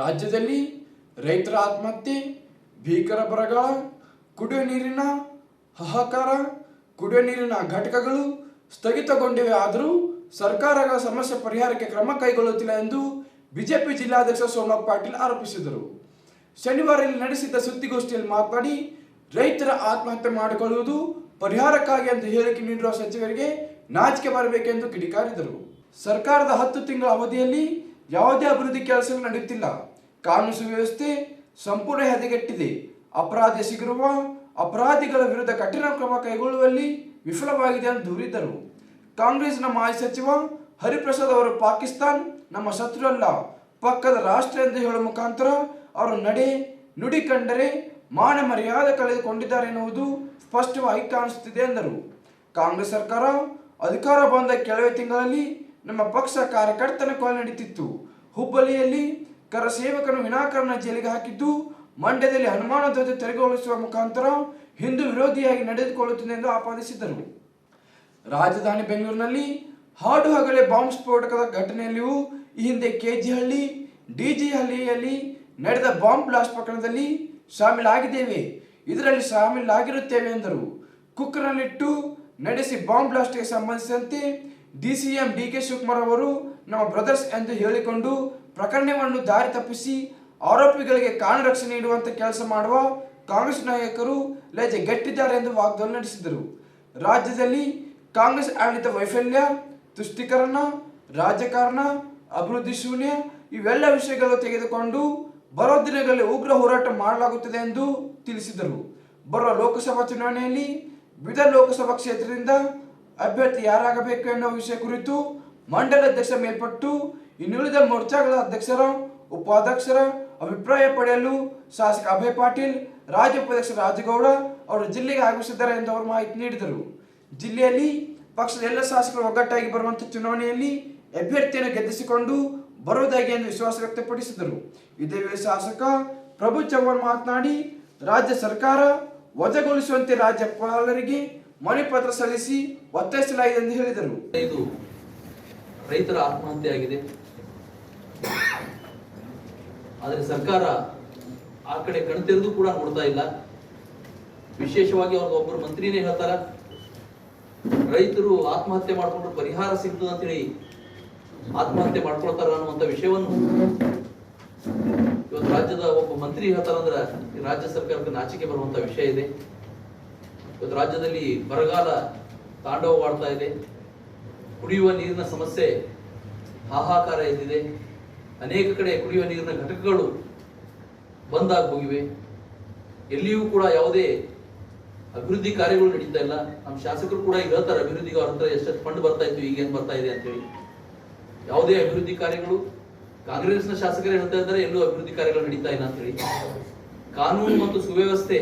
ರಾಜ್ಯದಲ್ಲಿ ರೈತರ ಆತ್ಮಹತ್ಯೆ, ಭೀಕರ ಬರಗಾಲ ಕುಡಿಯುವ ನೀರಿನ ಹಾಹಾಕಾರ ಕುಡಿಯುವ ನೀರಿನ ಘಟಕಗಳು ಸ್ಥಗಿತಗೊಂಡಿವೆ. ಆದರೂ ಸರ್ಕಾರಗಳ ಸಮಸ್ಯೆ ಪರಿಹಾರಕ್ಕೆ ಕ್ರಮ ಕೈಗೊಳ್ಳುತ್ತಿಲ್ಲ ಎಂದು ಬಿಜೆಪಿ ಜಿಲ್ಲಾಧ್ಯಕ್ಷ ಸೋಮನಾಥ್ ಪಾಟೀಲ್ ಆರೋಪಿಸಿದರು. ಶನಿವಾರ ಇಲ್ಲಿ ನಡೆಸಿದ್ದ ಸುದ್ದಿಗೋಷ್ಠಿಯಲ್ಲಿ ಮಾತನಾಡಿ, ರೈತರ ಆತ್ಮಹತ್ಯೆ ಮಾಡಿಕೊಳ್ಳುವುದು ಪರಿಹಾರಕ್ಕಾಗಿ ಎಂದು ಹೇಳಿಕೆ ನೀಡಿರುವ ಸಚಿವರಿಗೆ ನಾಚಿಕೆ ಬರಬೇಕೆಂದು ಕಿಡಿಕಾರಿದರು. ಸರ್ಕಾರದ ಹತ್ತು ತಿಂಗಳ ಅವಧಿಯಲ್ಲಿ ಯಾವುದೇ ಅಭಿವೃದ್ಧಿ ಕೆಲಸಗಳು ನಡೆಯುತ್ತಿಲ್ಲ. ಕಾನೂನು ಸುವ್ಯವಸ್ಥೆ ಸಂಪೂರ್ಣ ಹದಗೆಟ್ಟಿದೆ. ಅಪರಾಧ ಎಸಗಿರುವ ಅಪರಾಧಿಗಳ ವಿರುದ್ಧ ಕಠಿಣ ಕ್ರಮ ಕೈಗೊಳ್ಳುವಲ್ಲಿ ವಿಫಲವಾಗಿದೆ ಎಂದು ದೂರಿದರು. ಕಾಂಗ್ರೆಸ್ನ ಮಾಜಿ ಸಚಿವ ಹರಿಪ್ರಸಾದ್ ಅವರು ಪಾಕಿಸ್ತಾನ್ ನಮ್ಮ ಶತ್ರು ಅಲ್ಲ ಪಕ್ಕದ ರಾಷ್ಟ್ರ ಎಂದು ಹೇಳುವ ಮುಖಾಂತರ ಅವರು ನಡೆ ನುಡಿ ಕಂಡರೆ ಮಾನ ಮರ್ಯಾದೆ ಕಳೆದುಕೊಂಡಿದ್ದಾರೆ ಎನ್ನುವುದು ಸ್ಪಷ್ಟವಾಗಿ ಕಾಣಿಸುತ್ತಿದೆ ಎಂದರು. ಕಾಂಗ್ರೆಸ್ ಸರ್ಕಾರ ಅಧಿಕಾರ ಬಂದ ಕೆಲವೇ ತಿಂಗಳಲ್ಲಿ ನಮ್ಮ ಪಕ್ಷ ಕಾರ್ಯಕರ್ತನ ಕೊಲೆ ನಡೀತಿತ್ತು. ಹುಬ್ಬಳ್ಳಿಯಲ್ಲಿ ಕರ ಸೇವಕನು ವಿನಾಕಾರಣ ಜೈಲಿಗೆ ಹಾಕಿದ್ದು, ಮಂಡ್ಯದಲ್ಲಿ ಹನುಮಾನ ಧ್ವಜ ತೆರವುಗೊಳಿಸುವ ಮುಖಾಂತರ ಹಿಂದೂ ವಿರೋಧಿಯಾಗಿ ನಡೆದುಕೊಳ್ಳುತ್ತದೆ ಎಂದು ಆಪಾದಿಸಿದರು ರಾಜಧಾನಿ ಬೆಂಗಳೂರಿನಲ್ಲಿ ಹಾಡು ಹಗಲೇ ಬಾಂಬ್ ಸ್ಫೋಟಕದ ಘಟನೆಯಲ್ಲಿಯೂ ಈ ಹಿಂದೆ ಕೆಜಿಹಳ್ಳಿ ಡಿಜಿ ಹಳ್ಳಿಯಲ್ಲಿ ನಡೆದ ಬಾಂಬ್ ಬ್ಲಾಸ್ಟ್ ಪ್ರಕರಣದಲ್ಲಿ ಶಾಮೀಲಾಗಿದ್ದೇವೆ ಇದರಲ್ಲಿ ಶಾಮೀಲಾಗಿರುತ್ತೇವೆ ಎಂದರು. ಕುಕ್ಕರ್ನಲ್ಲಿಟ್ಟು ನಡೆಸಿ ಬಾಂಬ್ ಬ್ಲಾಸ್ಟ್ಗೆ ಸಂಬಂಧಿಸಿದಂತೆ ಡಿಸಿಎಂ ಡಿ ಕೆ ಶಿವಕುಮಾರ್ ಅವರು ನಮ್ಮ ಬ್ರದರ್ಸ್ ಎಂದು ಹೇಳಿಕೊಂಡು ಪ್ರಕರಣವನ್ನು ದಾರಿ ತಪ್ಪಿಸಿ ಆರೋಪಿಗಳಿಗೆ ಕಾನೂನು ರಕ್ಷಣೆ ನೀಡುವಂತೆ ಕೆಲಸ ಮಾಡುವ ಕಾಂಗ್ರೆಸ್ ನಾಯಕರು ಲಜೆ ಗೆಟ್ಟಿದ್ದಾರೆ ಎಂದು ವಾಗ್ದಾಳಿ ನಡೆಸಿದರು. ರಾಜ್ಯದಲ್ಲಿ ಕಾಂಗ್ರೆಸ್ ಆಡಳಿತ ವೈಫಲ್ಯ, ತುಷ್ಟೀಕರಣ, ರಾಜಕಾರಣ, ಅಭಿವೃದ್ಧಿ ಶೂನ್ಯ ಇವೆಲ್ಲ ವಿಷಯಗಳು ತೆಗೆದುಕೊಂಡು ಬರೋ ದಿನಗಳಲ್ಲಿ ಉಗ್ರ ಹೋರಾಟ ಮಾಡಲಾಗುತ್ತದೆ ಎಂದು ತಿಳಿಸಿದರು. ಬರುವ ಲೋಕಸಭಾ ಚುನಾವಣೆಯಲ್ಲಿ ಬೀದರ್ ಲೋಕಸಭಾ ಕ್ಷೇತ್ರದಿಂದ ಅಭ್ಯರ್ಥಿ ಯಾರಾಗಬೇಕು ಎನ್ನುವ ವಿಷಯ ಕುರಿತು ಮಂಡಲ ಅಧ್ಯಕ್ಷ ಮೇಲ್ಪಟ್ಟು ಇನ್ನುಳಿದ ಮೋರ್ಚಾಗಳ ಅಧ್ಯಕ್ಷರ, ಉಪಾಧ್ಯಕ್ಷರ ಅಭಿಪ್ರಾಯ ಪಡೆಯಲು ಶಾಸಕ ಅಭಯ್ ಪಾಟೀಲ್, ರಾಜ್ಯ ಉಪಾಧ್ಯಕ್ಷ ರಾಜಗೌಡ ಅವರು ಜಿಲ್ಲೆಗೆ ಆಗಮಿಸಿದ್ದಾರೆ ಎಂದು ಅವರು ಮಾಹಿತಿ ನೀಡಿದರು. ಜಿಲ್ಲೆಯಲ್ಲಿ ಪಕ್ಷದ ಎಲ್ಲ ಶಾಸಕರು ಒಗ್ಗಟ್ಟಾಗಿ ಬರುವಂತಹ ಚುನಾವಣೆಯಲ್ಲಿ ಅಭ್ಯರ್ಥಿಯನ್ನು ಗೆದ್ದಿಸಿಕೊಂಡು ಬರುವುದಾಗಿ ಎಂದು ವಿಶ್ವಾಸ ವ್ಯಕ್ತಪಡಿಸಿದರು. ಇದೇ ವೇಳೆ ಶಾಸಕ ಪ್ರಭು ಚವ್ಹಾಣ್ ಮಾತನಾಡಿ, ರಾಜ್ಯ ಸರ್ಕಾರ ವಜಾಗೊಳಿಸುವಂತೆ ರಾಜ್ಯಪಾಲರಿಗೆ ಮನವಿ ಪತ್ರ ಸಲ್ಲಿಸಿ ಒತ್ತಾಯಿಸಲಾಗಿದೆ ಎಂದು ಹೇಳಿದರು. ಇದು ರೈತರ ಆತ್ಮಹತ್ಯೆ ಆಗಿದೆ ಆದರೆ ಸರ್ಕಾರ ಆ ಕಡೆ ಕಣ್ತೆರೆದು ಕೂಡ ನೋಡ್ತಾ ಇಲ್ಲ. ವಿಶೇಷವಾಗಿ ಅವ್ರದ್ದು ಒಬ್ಬರು ಮಂತ್ರಿನೇ ಹೇಳ್ತಾರ, ರೈತರು ಆತ್ಮಹತ್ಯೆ ಮಾಡಿಕೊಂಡು ಪರಿಹಾರ ಸಿಗ್ತದೆ ಅಂತೇಳಿ ಆತ್ಮಹತ್ಯೆ ಮಾಡ್ಕೊಳ್ತಾರ ಅನ್ನುವಂಥ ವಿಷಯವನ್ನು ಇವತ್ತು ರಾಜ್ಯದ ಒಬ್ಬ ಮಂತ್ರಿ ಹೇಳ್ತಾರಂದ್ರೆ ರಾಜ್ಯ ಸರ್ಕಾರಕ್ಕೆ ನಾಚಿಕೆ ಬರುವಂತ ವಿಷಯ ಇದೆ. ಇವತ್ತು ರಾಜ್ಯದಲ್ಲಿ ಬರಗಾಲ ತಾಂಡವವಾಡ್ತಾ ಇದೆ. ಕುಡಿಯುವ ನೀರಿನ ಸಮಸ್ಯೆ ಹಾಹಾಕಾರ ಎದ್ದಿದೆ. ಅನೇಕ ಕಡೆ ಕುಡಿಯುವ ನೀರಿನ ಘಟಕಗಳು ಬಂದಾಗಿ ಹೋಗಿವೆ. ಎಲ್ಲಿಯೂ ಕೂಡ ಯಾವುದೇ ಅಭಿವೃದ್ಧಿ ಕಾರ್ಯಗಳು ನಡೀತಾ ಇಲ್ಲ. ನಮ್ಮ ಶಾಸಕರು ಕೂಡ ಈಗ ಹೇಳ್ತಾರೆ ಅಭಿವೃದ್ಧಿಗೆ ಅವ್ರ ಹತ್ರ ಎಷ್ಟೆಷ್ಟು ಫಂಡ್ ಬರ್ತಾ ಇತ್ತು ಈಗೇನು ಬರ್ತಾ ಇದೆ ಅಂತೇಳಿ. ಯಾವುದೇ ಅಭಿವೃದ್ಧಿ ಕಾರ್ಯಗಳು, ಕಾಂಗ್ರೆಸ್ನ ಶಾಸಕರೇ ಹೇಳ್ತಾ ಇದ್ದಾರೆ, ಎಲ್ಲೂ ಅಭಿವೃದ್ಧಿ ಕಾರ್ಯಗಳು ನಡೀತಾ ಇಲ್ಲ ಅಂತೇಳಿ. ಕಾನೂನು ಮತ್ತು ಸುವ್ಯವಸ್ಥೆ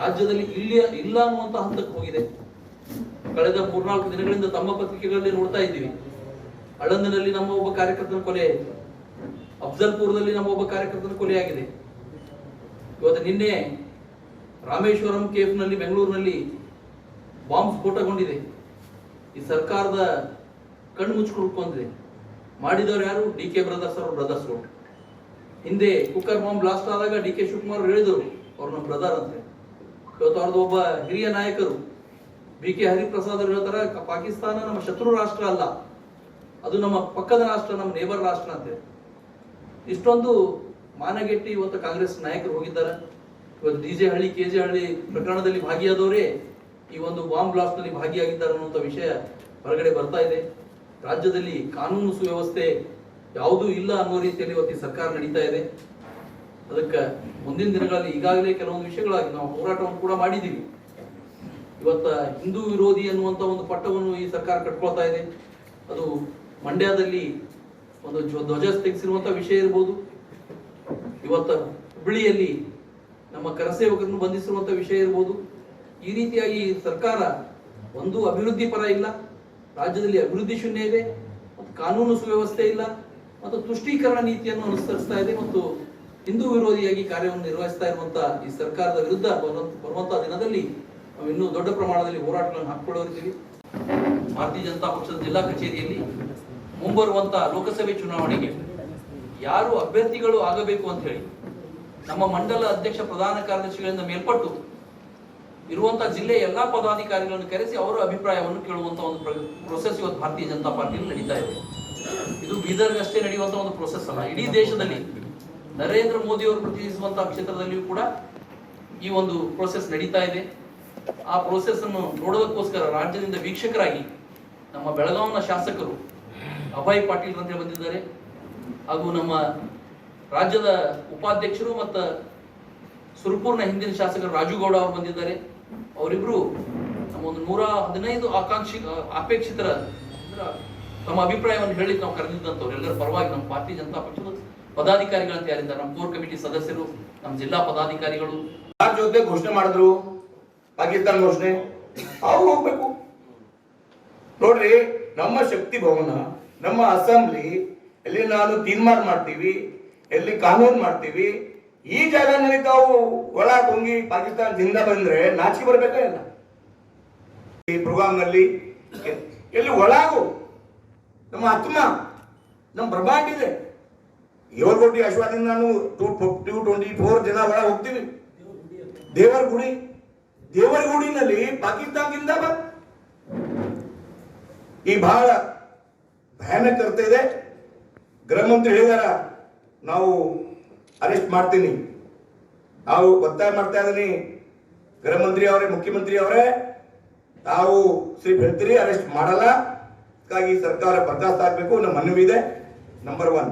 ರಾಜ್ಯದಲ್ಲಿ ಇಲ್ಲಿ ಇಲ್ಲ ಅನ್ನುವಂತ ಹಂತಕ್ಕೆ ಹೋಗಿದೆ. ಕಳೆದ ಮೂರ್ನಾಲ್ಕು ದಿನಗಳಿಂದ ತಮ್ಮ ಪತ್ರಿಕೆಗಳಲ್ಲಿ ನೋಡ್ತಾ ಇದ್ದೀವಿ. ಅಳಂದಿನಲ್ಲಿ ನಮ್ಮ ಒಬ್ಬ ಕಾರ್ಯಕರ್ತನ ಕೊಲೆ, ಅಫ್ಜಲ್ಪುರದಲ್ಲಿ ನಮ್ಮ ಒಬ್ಬ ಕಾರ್ಯಕರ್ತನ ಕೊಲೆಯಾಗಿದೆ ಇವತ್ತು ನಿನ್ನೆ ರಾಮೇಶ್ವರಂ ಕೇಫ್ನಲ್ಲಿ ಬೆಂಗಳೂರಿನಲ್ಲಿ ಬಾಂಬ್ ಸ್ಫೋಟಗೊಂಡಿದೆ. ಈ ಸರ್ಕಾರದ ಕಣ್ಣು ಮುಚ್ಚಿಕೊಂಡಿದೆ ಮಾಡಿದವರು ಯಾರು? ಡಿ ಕೆ ಬ್ರದರ್ಸ್ ಅವರು ಬ್ರದರ್ಸ್ಗಳು ಹಿಂದೆ ಕುಕ್ಕರ್ ಬಾಂಬ್ ಬ್ಲಾಸ್ಟ್ ಆದಾಗ ಡಿ ಕೆ ಶಿವಕುಮಾರ್ ಹೇಳಿದರು, ಅವ್ರು ನಮ್ಮ ಬ್ರದರ್ ಅಂತ ಇವತ್ತು ಅವ್ರದ್ದು ಒಬ್ಬ ಹಿರಿಯ ನಾಯಕರು ಬಿ ಕೆ ಹರಿಪ್ರಸಾದ್ ಅವರು ಹೇಳ್ತಾರೆ ಪಾಕಿಸ್ತಾನ ನಮ್ಮ ಶತ್ರು ರಾಷ್ಟ್ರ ಅಲ್ಲ, ಅದು ನಮ್ಮ ಪಕ್ಕದ ರಾಷ್ಟ್ರ, ನಮ್ಮ ನೇಬರ್ ರಾಷ್ಟ್ರ ಅಂತೇಳಿ ಇಷ್ಟೊಂದು ಮಾನಗೆಟ್ಟಿ ಇವತ್ತು ಕಾಂಗ್ರೆಸ್ ನಾಯಕರು ಹೋಗಿದ್ದಾರೆ. ಇವತ್ತು D J Halli, K J Halli ಪ್ರಕರಣದಲ್ಲಿ ಭಾಗಿಯಾದವರೇ ಈ ಒಂದು ಬಾಂಬ್ ಬ್ಲಾಸ್ಟ್ನಲ್ಲಿ ಭಾಗಿಯಾಗಿದ್ದಾರೆ ಅನ್ನುವಂಥ ವಿಷಯ ಹೊರಗಡೆ ಬರ್ತಾ ಇದೆ. ರಾಜ್ಯದಲ್ಲಿ ಕಾನೂನು ಸುವ್ಯವಸ್ಥೆ ಯಾವುದೂ ಇಲ್ಲ ಅನ್ನೋ ರೀತಿಯಲ್ಲಿ ಇವತ್ತು ಸರ್ಕಾರ ನಡೀತಾ ಇದೆ. ಅದಕ್ಕೆ ಮುಂದಿನ ದಿನಗಳಲ್ಲಿ ಈಗಾಗಲೇ ಕೆಲವೊಂದು ವಿಷಯಗಳಾಗಿ ನಾವು ಹೋರಾಟವನ್ನು ಕೂಡ ಮಾಡಿದ್ದೀವಿ. ಇವತ್ತ ಹಿಂದೂ ವಿರೋಧಿ ಅನ್ನುವಂಥ ಒಂದು ಪಟ್ಟವನ್ನು ಈ ಸರ್ಕಾರ ಕಟ್ಕೊಳ್ತಾ ಇದೆ. ಅದು ಮಂಡ್ಯದಲ್ಲಿ ಒಂದು ಧ್ವ- ಧ್ವಜ ತೆಗೆಸಿರುವಂಥ ವಿಷಯ ಇರ್ಬೋದು. ಇವತ್ತ ಹುಬ್ಬಳ್ಳಿಯಲ್ಲಿ ನಮ್ಮ ಕರಸೇವಕರನ್ನು ಬಂಧಿಸಿರುವಂಥ ವಿಷಯ ಇರ್ಬೋದು. ಈ ರೀತಿಯಾಗಿ ಸರ್ಕಾರ ಒಂದು ಅಭಿವೃದ್ಧಿ ಪರ ಇಲ್ಲ. ರಾಜ್ಯದಲ್ಲಿ ಅಭಿವೃದ್ಧಿ ಶೂನ್ಯ ಇದೆ. ಮತ್ತು ಕಾನೂನು ಸುವ್ಯವಸ್ಥೆ ಇಲ್ಲ. ಮತ್ತು ತುಷ್ಟೀಕರಣ ನೀತಿಯನ್ನು ಅನುಸರಿಸ್ತಾ ಇದೆ. ಮತ್ತು ಹಿಂದೂ ವಿರೋಧಿಯಾಗಿ ಕಾರ್ಯವನ್ನು ನಿರ್ವಹಿಸ್ತಾ ಇರುವಂತಹ ಈ ಸರ್ಕಾರದ ವಿರುದ್ಧ ಬರುವಂತ ಬರುವಂತಹ ದಿನದಲ್ಲಿ ನಾವು ಇನ್ನೂ ದೊಡ್ಡ ಪ್ರಮಾಣದಲ್ಲಿ ಹೋರಾಟಗಳನ್ನು ಹಾಕಿಕೊಳ್ಳೋರಿದ್ದೀವಿ ಭಾರತೀಯ ಜನತಾ ಪಕ್ಷದ ಜಿಲ್ಲಾ ಕಚೇರಿಯಲ್ಲಿ ಮುಂಬರುವಂತಹ ಲೋಕಸಭೆ ಚುನಾವಣೆಗೆ ಯಾರು ಅಭ್ಯರ್ಥಿಗಳು ಆಗಬೇಕು ಅಂತ ಹೇಳಿ ನಮ್ಮ ಮಂಡಲ ಅಧ್ಯಕ್ಷ ಪ್ರಧಾನ ಕಾರ್ಯದರ್ಶಿಗಳಿಂದ ಮೇಲ್ಪಟ್ಟು ಇರುವಂತಹ ಜಿಲ್ಲೆಯ ಎಲ್ಲಾ ಪದಾಧಿಕಾರಿಗಳನ್ನು ಕರೆಸಿ ಅವರ ಅಭಿಪ್ರಾಯವನ್ನು ಕೇಳುವಂತ ಒಂದು ಪ್ರೊಸೆಸ್ ಇವತ್ತು ಭಾರತೀಯ ಜನತಾ ಪಾರ್ಟಿಯಲ್ಲಿ ನಡೀತಾ ಇದೆ. ಇದು ಬೀದರ್ಗಷ್ಟೇ ನಡೆಯುವಂತಹ ಒಂದು ಪ್ರೊಸೆಸ್ ಅಲ್ಲ. ಇಡೀ ದೇಶದಲ್ಲಿ ನರೇಂದ್ರ ಮೋದಿ ಅವರು ಪ್ರತಿನಿಧಿಸುವಂತಹ ಕ್ಷೇತ್ರದಲ್ಲಿಯೂ ಕೂಡ ಈ ಒಂದು ಪ್ರೋಸೆಸ್ ನಡೀತಾ ಇದೆ. ಆ ಪ್ರೋಸೆಸ್ ಅನ್ನು ನೋಡೋದಕ್ಕೋಸ್ಕರ ರಾಜ್ಯದಿಂದ ವೀಕ್ಷಕರಾಗಿ ನಮ್ಮ ಬೆಳಗಾವಿನ ಶಾಸಕರು ಅಭಯ್ ಪಾಟೀಲ್ ಅಂತ ಬಂದಿದ್ದಾರೆ. ಹಾಗೂ ನಮ್ಮ ರಾಜ್ಯದ ಉಪಾಧ್ಯಕ್ಷರು ಮತ್ತು ಸುರಪೂರ್ನ ಹಿಂದಿನ ಶಾಸಕರು ರಾಜುಗೌಡ ಅವರು ಬಂದಿದ್ದಾರೆ. ಅವರಿಬ್ಬರು ನಮ್ಮ ಒಂದು ನೂರ ಹದಿನೈದು ಆಕಾಂಕ್ಷಿ ಅಪೇಕ್ಷಿತರ, ಅಂದ್ರ ತಮ್ಮ ಅಭಿಪ್ರಾಯವನ್ನು ಹೇಳಿ ನಾವು ಕರೆದಿದ್ದಂಥವ್ರು. ಎಲ್ಲರ ಪರವಾಗಿ ನಮ್ಮ ಭಾರತೀಯ ಜನತಾ ಪಕ್ಷದ ಪದಾಧಿಕಾರಿಗಳಂತ ಯಾರಿದ್ದಾರೆ ನಮ್ಮ ಕೋರ್ ಕಮಿಟಿ ಸದಸ್ಯರು, ನಮ್ಮ ಜಿಲ್ಲಾ ಪದಾಧಿಕಾರಿಗಳು. ಯಾರ ಜೊತೆ ಘೋಷಣೆ ಮಾಡಿದ್ರು, ಪಾಕಿಸ್ತಾನ ಘೋಷಣೆ, ಅವ್ರು ಹೋಗ್ಬೇಕು. ನೋಡ್ರಿ, ನಮ್ಮ ಶಕ್ತಿ ಭವನ, ನಮ್ಮ ಅಸೆಂಬ್ಲಿ, ಎಲ್ಲಿ ನಾನು ತೀರ್ಮಾನ ಮಾಡ್ತೀವಿ, ಎಲ್ಲಿ ಕಾನೂನು ಮಾಡ್ತೀವಿ, ಈ ಜಾಗನಲ್ಲಿ ತಾವು ಒಳ ಕೊಂಗಿ ಪಾಕಿಸ್ತಾನ ಜಿಂದ ಬಂದ್ರೆ ನಾಚಿಕೆ ಬರ್ಬೇಕಾ ಇಲ್ಲ? ಈ ಪ್ರೋಗ್ರಾಮ್ನಲ್ಲಿ ನಲ್ಲಿ ಎಲ್ಲಿ ಒಳಗು, ನಮ್ಮ ಆತ್ಮ ನಮ್ಮ ಬ್ರಹ್ಮಾಂಡ ಇದೆ. ಕೋಟಿ ಅಶ್ವಾದಿಂದ ನಾನು ಟೂ ಟೂ ಟ್ವೆಂಟಿ ಫೋರ್ ಜನ ಒಳಗೆ ಹೋಗ್ತೀವಿ ದೇವರ ಗುಡಿ ದೇವರ ಗುಡಿನಲ್ಲಿ ಪಾಕಿಸ್ತಾನದಿಂದ ಈ ಬಹಳ ಭಯಾನಕ ಇದೆ. ಗೃಹ ಮಂತ್ರಿ ಹೇಳಿದಾರ, ನಾವು ಅರೆಸ್ಟ್ ಮಾಡ್ತೀನಿ. ನಾವು ಒತ್ತಾಯ ಮಾಡ್ತಾ ಇದ್ದೀನಿ. ಗೃಹ ಮಂತ್ರಿ ಅವರೇ, ಮುಖ್ಯಮಂತ್ರಿ ಅವರೇ, ತಾವು ಶ್ರೀ ಬೆಳ್ತೀರಿ ಅರೆಸ್ಟ್ ಮಾಡಲ್ಲ. ಅದಕ್ಕಾಗಿ ಸರ್ಕಾರ ಬರ್ದಾಸ್ತ ಆಗ್ಬೇಕು ನಮ್ಮ ಮನವಿ ಇದೆ ನಂಬರ್ ಒನ್